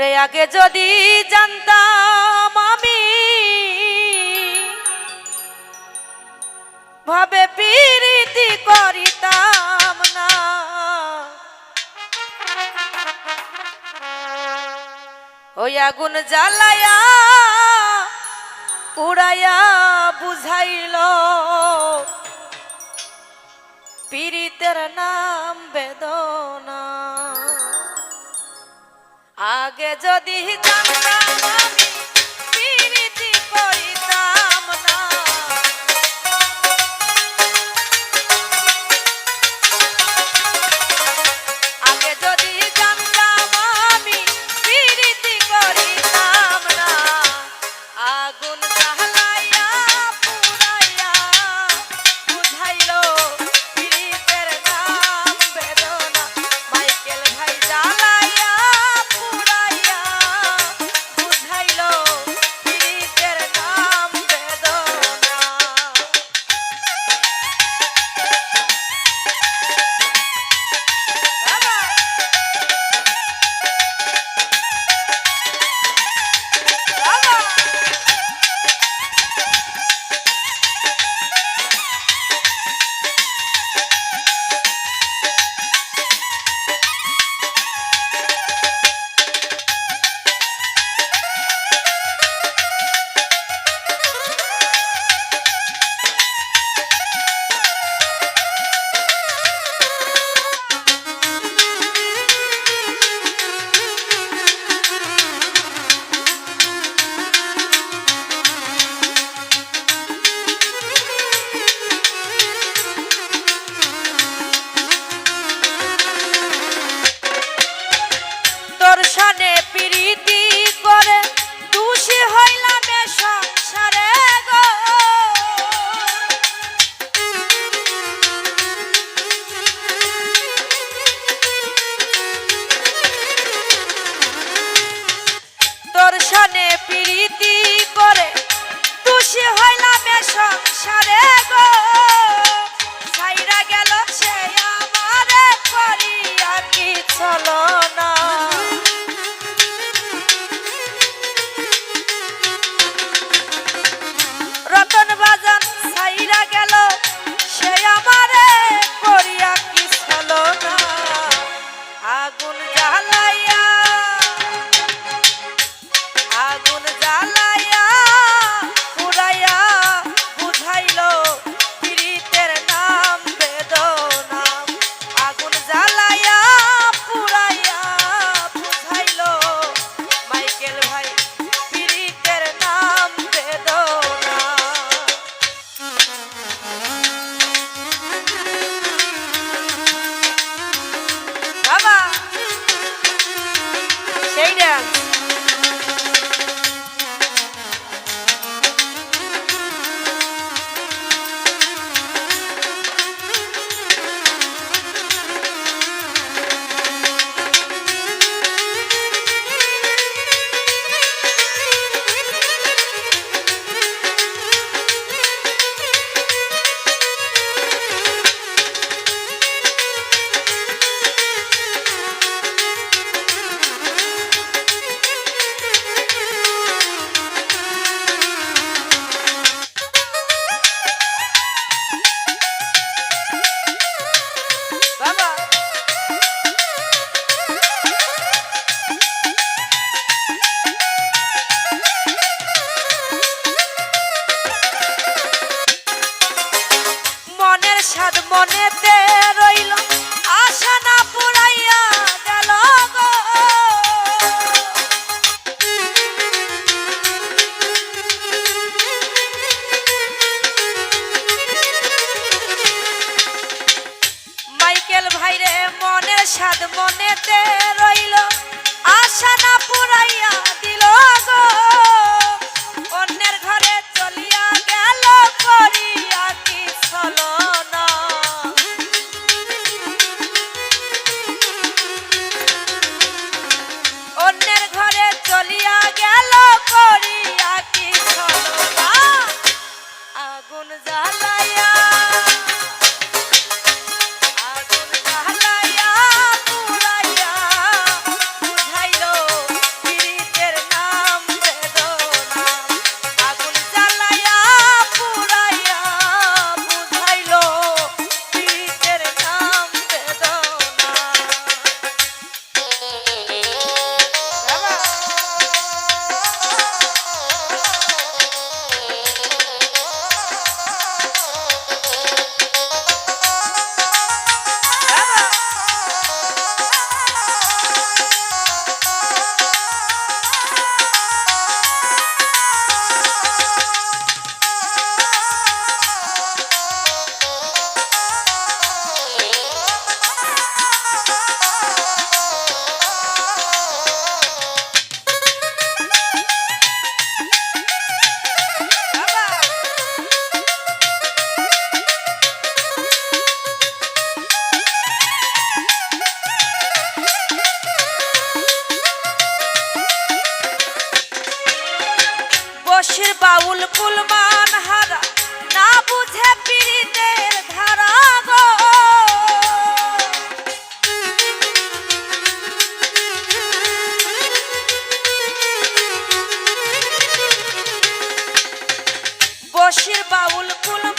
ওরে আগে যদি জানতাম আমি ভাবে পিরিতি করিতাম না। ওই আগুন জ্বালায়া, উড়াইয়া বুঝাইল পীড়িতের নাম বেদনা। আগে যদি জানতাম আমি সানে প্রীতি করে। খুশি হইলাম সংসারে গো। ছাইরা গেল সে আমারে করিয়া কি চলো? বসির বাউল কুলমান হারা না বুঝে পীড়িতের ধারা গো। বসির বাউল কুলমান